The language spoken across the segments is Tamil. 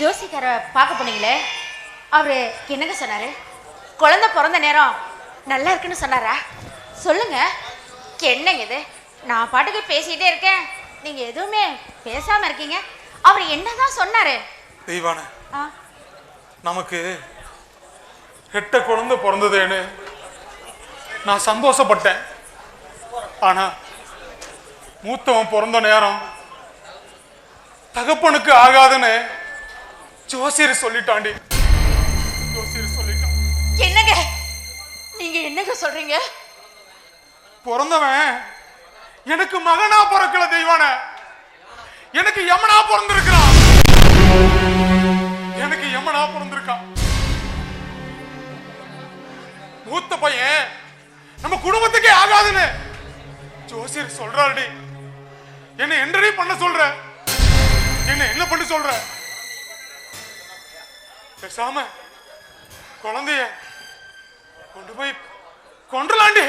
ஜோசிக்கார பார்க்க போனீங்களே? அவரு என்னங்க சொன்னாரு? குழந்தை பிறந்த நேரம் நல்லா இருக்குன்னு சொன்னாரா? சொல்லுங்க. என்னங்க இது? நான் பாட்டுக்கு பேசிட்டே இருக்கேன். நீங்க எதுவுமே பேசாம இருக்கீங்க. அவர் என்னதான் சொன்னாரு? தெய்வான ஆ, நமக்கு எட்ட குழந்தை பிறந்ததேன்னு நான் சந்தோஷப்பட்டேன். ஆனா மூத்தவன் பிறந்த நேரம் தகப்பனுக்கு ஆகாதுன்னு ஜோசியர் சொல்லிட்டாண்டி. ஜோசியர் சொல்லிட்டான். என்னங்க? நீங்க என்னங்க சொல்றீங்க? பிறந்தவன் எனக்கு மகனா பிறக்கல தெய்வான. எனக்கு யமனா பிறந்திருக்கிறான். எனக்கு யமனா பிறந்திருக்கான். மூத்த பையன் நம்ம குடும்பத்துக்கே ஆகாதுன்னு ஜோசியர் சொல்றாருடி. என்ன என்னடி பண்ண சொல்ற? என்ன என்ன பண்ண சொல்ற? பேசாம குழந்தைய கொண்டு போய் கொண்டுலாண்டி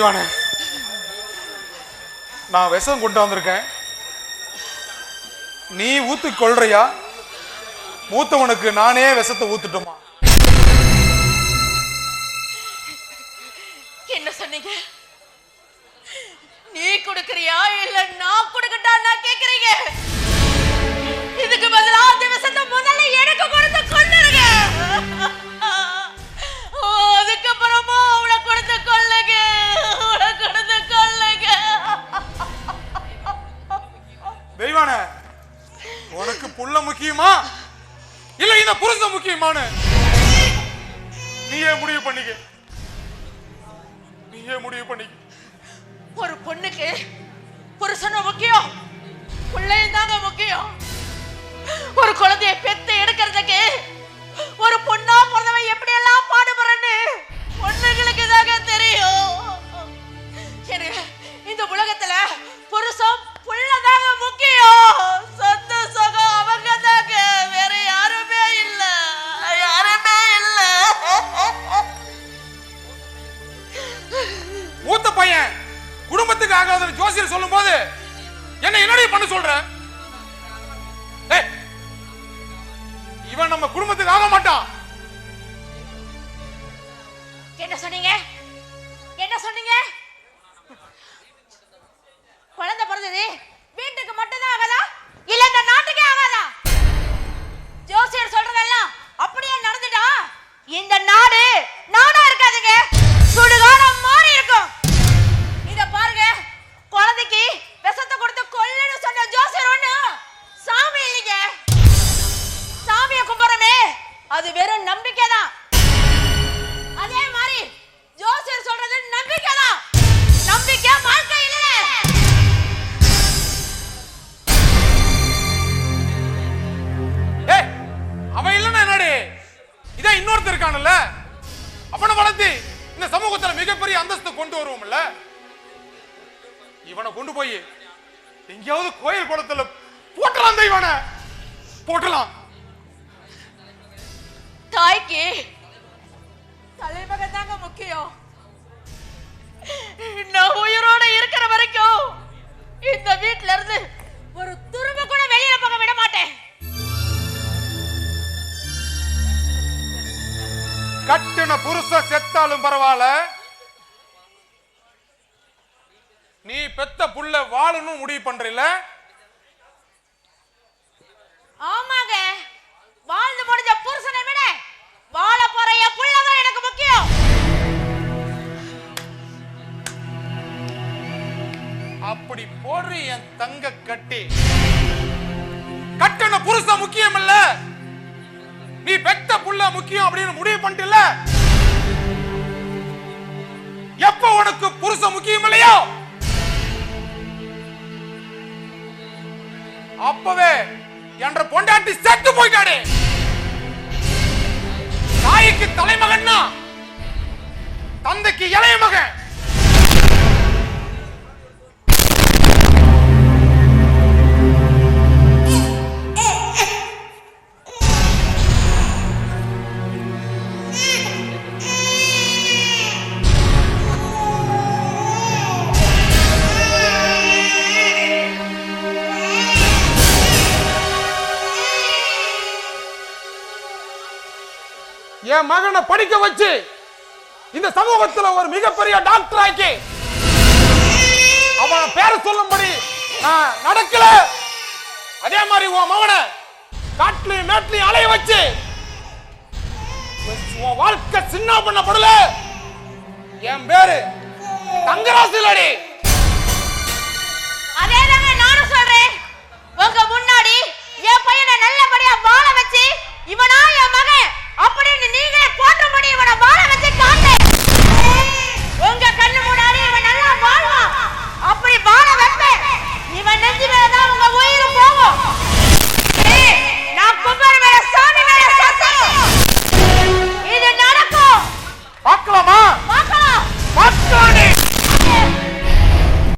தெய்வானே நான் விஷம் கொண்டு வந்திருக்கேன். நீ ஊத்து கொள்றியா? மூத்தவனுக்கு நானே விஷத்தை ஊத்துட்டுமா? என்ன சொன்னீங்க? நீ கொடுக்கறியா இல்ல நான் கொடுக்கட்டா நான் கேக்குறீங்க? புருஷன் நீயே முடிவு பண்ணிக்க. நீயே முடிவு பண்ணிக்க. ஒரு பொண்ணுக்கு புருஷனும் முக்கியம் பிள்ளையும் தாங்க முக்கியம். ஒரு குழந்தைய பெத்த குடும்பத்துக்கு ஆகாத ஜோசியர் சொல்லும் போது என்ன என்னடி பண்ண சொல்ற? இவன் நம்ம குடும்பத்துக்கு ஆக மாட்டான். அது வெறும் நம்பிக்கை தான் அதே மாதிரி ஜோசியர் சொல்றது நம்பிக்கை தான் நம்பிக்கை வாழ்க்கை இல்ல அவன் இல்லைன்னா என்னடி? இதான் இன்னொருத்தர் இருக்கானுல்ல அவனை வளர்த்து இந்த சமூகத்துல மிகப்பெரிய அந்தஸ்து கொண்டு வருவோம்ல. இவனை கொண்டு போய் எங்கேயாவது கோயில் குளத்துல போட்டலாம் இவனை போட்டலாம். தாய்க்கு. தலைமகன் தாங்க முக்கியம். நான் உயிரோட இருக்கிற வரைக்கும் இந்த வீட்ல இருந்து ஒரு துரும்ப கூட வெளியில போக விட மாட்டேன். கட்டுன புருஷன் செத்தாலும் பரவாயில்ல. நீ பெத்த புள்ள வாழணும் முடிவு பண்றீல ஆமாங்க. அப்படி போடுற என் தங்க கட்டி. கட்டண புருஷன் முக்கியம் இல்ல நீ பெத்த புள்ள முக்கியம் அப்படின்னு முடிவு பண்ணிட்டல எப்ப உனக்கு புருஷன் முக்கியம் இல்லையோ? அப்பவே என்ற பொண்டாட்டி செத்து போயிட்டாடு. தாய்க்கு தலைமகன்னா தந்தைக்கு இளைய மகன். என் மகனை படிக்க வச்சு இந்த சமூகத்துல ஒரு மிகப்பெரிய டாக்டர் ஆக்கி அவன் பேர சொல்லும்படி நான் நடக்கல. அதே மாதிரி உன் மகனை காட்டுலயும் மேட்லையும் அலைய வச்சு உன் வாழ்க்கை சின்ன பண்ணப்படல. என் பேரு தங்கராசிலடி. அதேதான்